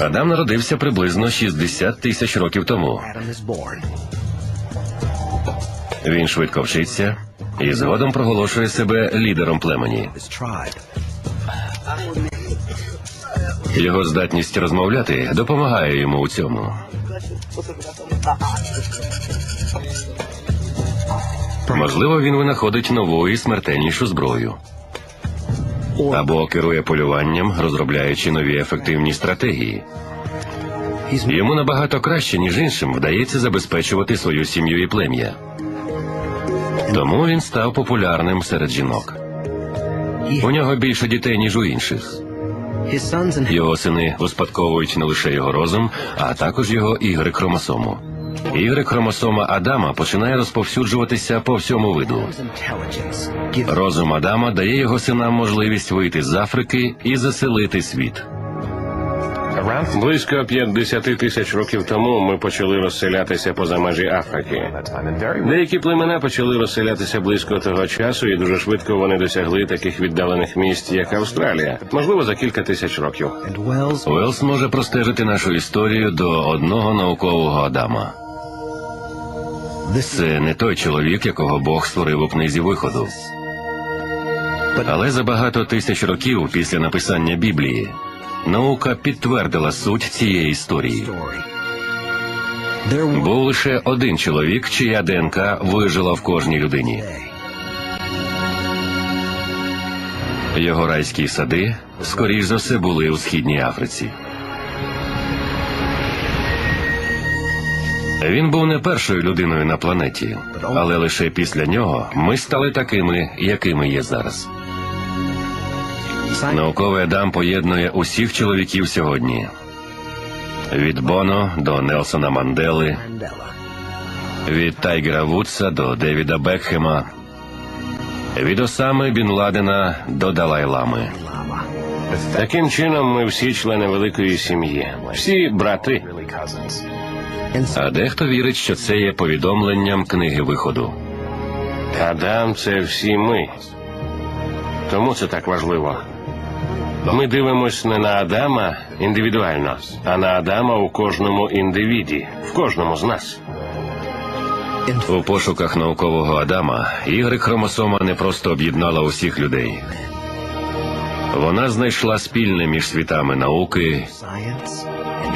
Адам народився приблизно 60 тисяч років тому. Він швидко вчиться і згодом проголошує себе лідером племені. Його здатність розмовляти допомагає йому у цьому. Можливо, він винаходить нову і смертельнішу зброю. Або керує полюванням, розробляючи нові ефективні стратегії. Йому набагато краще, ніж іншим, вдається забезпечувати свою сім'ю і плем'я. Тому він став популярним серед жінок. У нього більше дітей, ніж у інших. Його сини успадковують не лише його розум, а також його ігри хромосому. Ігри хромосома Адама починає розповсюджуватися по всьому виду. Розум Адама дає його синам можливість вийти з Африки і заселити світ. Близько 50 тисяч років тому ми почали розселятися поза межі Африки. Деякі племена почали розселятися близько того часу, і дуже швидко вони досягли таких віддалених місць, як Австралія, можливо, за кілька тисяч років. Уелс може простежити нашу історію до одного наукового Адама. Це не той чоловік, якого Бог створив у книзі виходу. Але за багато тисяч років після написання Біблії наука підтвердила суть цієї історії. Був лише один чоловік, чия ДНК вижила в кожній людині. Його райські сади, скоріш за все, були у східній Африці. Він був не першою людиною на планеті, але лише після нього ми стали такими, якими є зараз. Науковий Адам поєднує усіх чоловіків сьогодні. Від Боно до Нелсона Мандели, від Тайгера Вудса до Девіда Бекхема, від Осами Бін Ладена до Далай-Лами. Таким чином, ми всі члени великої сім'ї, всі брати. А дехто вірить, що це є повідомленням книги виходу. Адам це всі ми. Тому це так важливо. Ми дивимось не на Адама індивідуально, а на Адама у кожному індивіді, в кожному з нас. У пошуках наукового Адама ігри хромосома не просто об'єднала усіх людей. Вона знайшла спільне між світами науки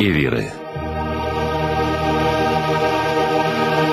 і віри. Thank you.